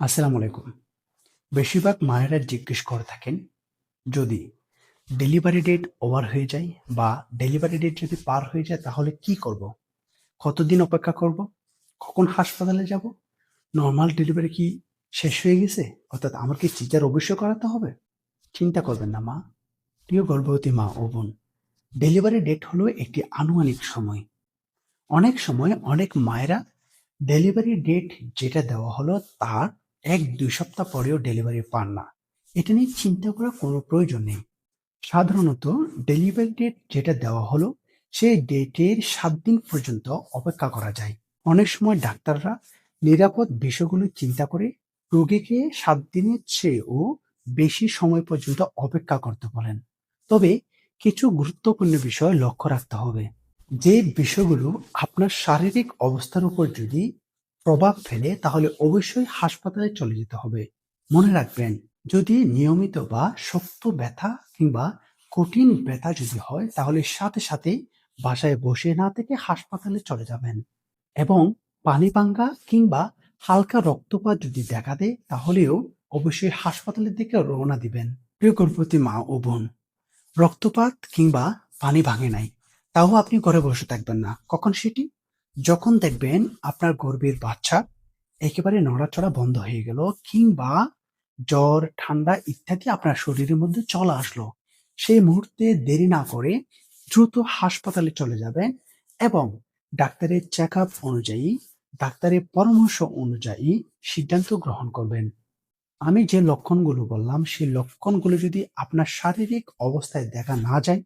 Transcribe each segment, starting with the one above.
আসসালামু আলাইকুম। বেশিরভাগ মায়েরা জিজ্ঞেস করে থাকেন, যদি ডেলিভারি ডেট ওভার হয়ে যায় বা ডেলিভারি ডেট যদি পার হয়ে যায়, তাহলে কি করব? কতদিন অপেক্ষা করব? কখন হাসপাতালে যাব? নর্মাল ডেলিভারি কি শেষ হয়ে গেছে? অর্থাৎ আমার কি চিজার অবশ্যই করাতে হবে? চিন্তা করবেন না মা। প্রিয় গর্ভবতী মা ও বোন ডেলিভারি ডেট হলো একটি আনুমানিক সময়। অনেক সময় অনেক মায়েরা ডেলিভারি ডেট যেটা দেওয়া হলো তার এক দুই সপ্তাহ পরেও ডেলিভারি পান না। এটা নিয়ে চিন্তা করার কোনো প্রয়োজন নেই। সাধারণত ডেলিভারি ডেট যেটা দেওয়া হলো, সেই ডেটের সাত দিন পর্যন্ত অপেক্ষা করা যায়। অনেক সময় ডাক্তাররা নিরাপদ বিষয়গুলো চিন্তা করে রোগীকে সাত দিনের চেয়েও বেশি সময় পর্যন্ত অপেক্ষা করতে বলেন। তবে কিছু গুরুত্বপূর্ণ বিষয় লক্ষ্য রাখতে হবে। যে বিষয়গুলো আপনার শারীরিক অবস্থার উপর যদি প্রভাব ফেলে তাহলে অবশ্যই হাসপাতালে চলে যেতে হবে। মনে রাখবেন, যদি নিয়মিত বা শক্ত ব্যথা কিংবা কঠিন ব্যথা যদি হয়, তাহলে সাথে সাথে বাসায় বসে না থেকে হাসপাতালে চলে যাবেন। এবং পানি পাঙ্গা কিংবা হালকা রক্তপাত যদি দেখা দেয়, তাহলেও অবশ্যই হাসপাতালের দিকে রওনা দিবেন। প্রিয় গর্ভবতী মা ও বোন, রক্তপাত কিংবা পানি ভাঙে নাই, তাও আপনি ঘরে বসে থাকবেন না। কখন সেটি? যখন দেখবেন আপনার গর্ভের বাচ্চা একেবারে নড়াচড়া বন্ধ হয়ে গেল কিংবা জ্বর, ঠান্ডা ইত্যাদি আপনার শরীরের মধ্যে চলে আসলো, সেই মুহূর্তে দেরি না করে দ্রুত হাসপাতালে চলে যাবেন এবং ডাক্তারের চেক আপ অনুযায়ী, ডাক্তারের পরামর্শ অনুযায়ী সিদ্ধান্ত গ্রহণ করবেন। আমি যে লক্ষণগুলো বললাম, সেই লক্ষণগুলো যদি আপনার শারীরিক অবস্থায় দেখা না যায়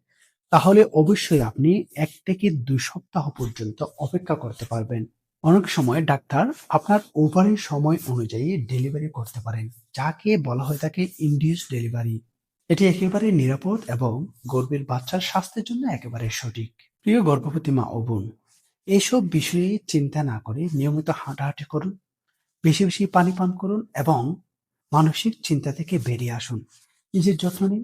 তাহলে অবশ্যই আপনি এক থেকে দুই সপ্তাহ পর্যন্ত অপেক্ষা করতে পারবেন। অনেক সময় ডাক্তার আপনার ওভারের সময় অনুযায়ী ডেলিভারি করতে পারেন, যাকে বলা হয়ে থাকে ইন্ডিউস ডেলিভারি এটি একেবারে নিরাপদ এবং গর্ভের বাচ্চার স্বাস্থ্যের জন্য একেবারে সঠিক। প্রিয় গর্ভবতী মা ও বোন, এসব বিষয়ে চিন্তা না করে নিয়মিত হাঁটাহাঁটি করুন, বেশি বেশি পানি পান করুন এবং মানসিক চিন্তা থেকে বেরিয়ে আসুন। নিজের যত্ন নিন